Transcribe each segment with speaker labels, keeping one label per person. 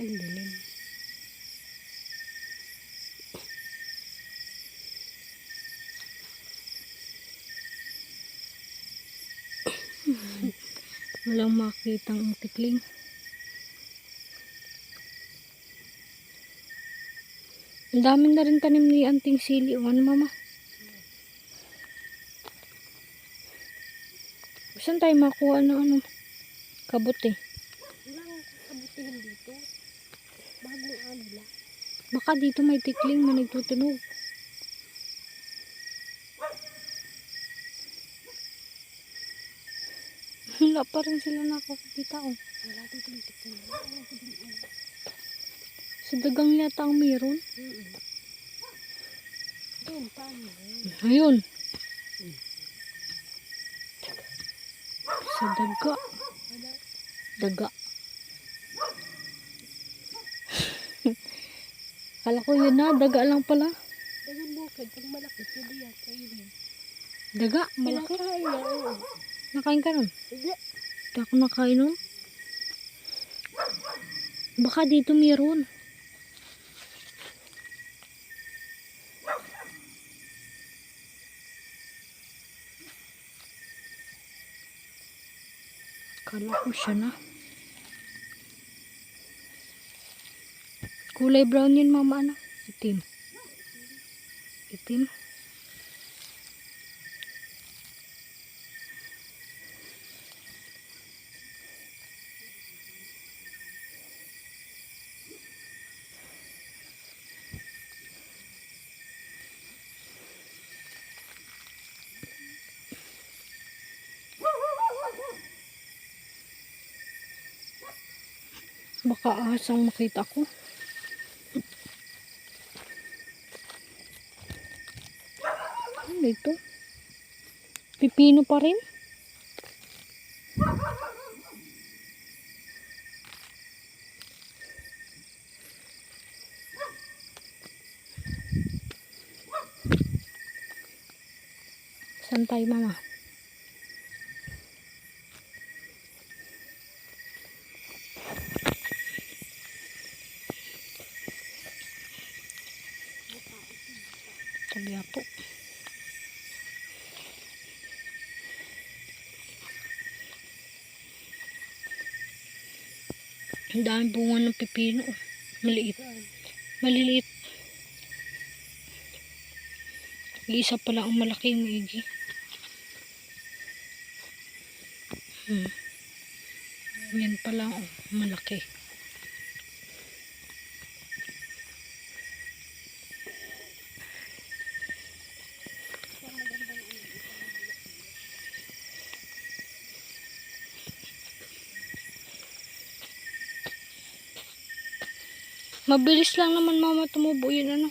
Speaker 1: Ang dilim. Walang makitang tikling. Ang dami na rin tanim ni Anting Sili. O ano mama? Saan tayo makuha ng ano? Kabuti. Walang kabutihan dito. Bagong ano lang.
Speaker 2: Baka dito may tikling na nagtutunog. Wala pa rin sila nakakita oh.
Speaker 1: Wala dito yung tikman. Wala.
Speaker 2: Sa dagang yata ang meron.
Speaker 1: Doon, paano?
Speaker 2: Ayun. Sa daga. Daga. Kala ko yun na, daga lang pala.
Speaker 1: Dagang bukid. Pag malaki, pwede yan. Kainin.
Speaker 2: Daga, malaki.
Speaker 1: Malaki na, oo.
Speaker 2: Nakain ka nun?
Speaker 1: Hindi.
Speaker 2: Hindi ako nakain nun. Baka dito meron. Kala ko siya na. Kulay brown yun mama ano? Itim. Itim. Baka ahasang makita ko. Ano ito? Pipino pa rin? Saan tayo mama? Sabi po. Ang dami bunga ng pipino. Maliit. Maliliit. Isa pa lang ang malaki yung igi. Hmm. Yan pa lang oh, malaki. Mabilis lang naman mama tumubo yun ano.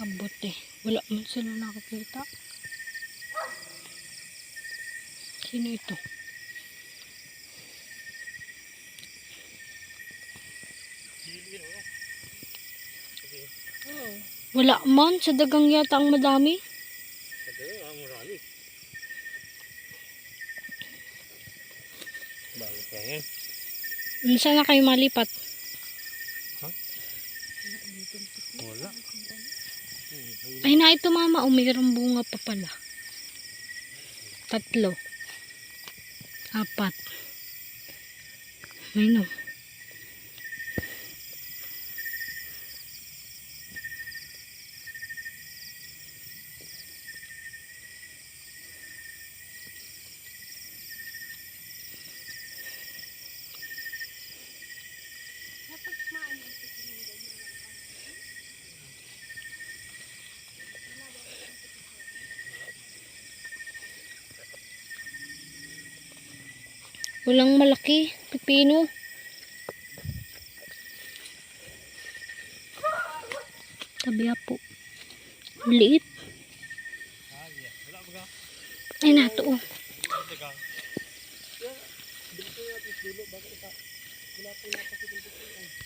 Speaker 2: Kabote. Wala man sila nakakita. Sino ito? Wala man. Sa dagang yata ang madami.
Speaker 3: Sabi nga, Bago pa yan.
Speaker 2: Saan na kayo malipat?
Speaker 3: Wala.
Speaker 2: Ay na ito mama. O mayroong bunga pa pala. Tatlo. Apat. May no. Walang malaki. Pipino. Tabi po. Liit. Ay nato. oh.
Speaker 1: Dito natin dulo. Bakit ita? Wala po napakita dito.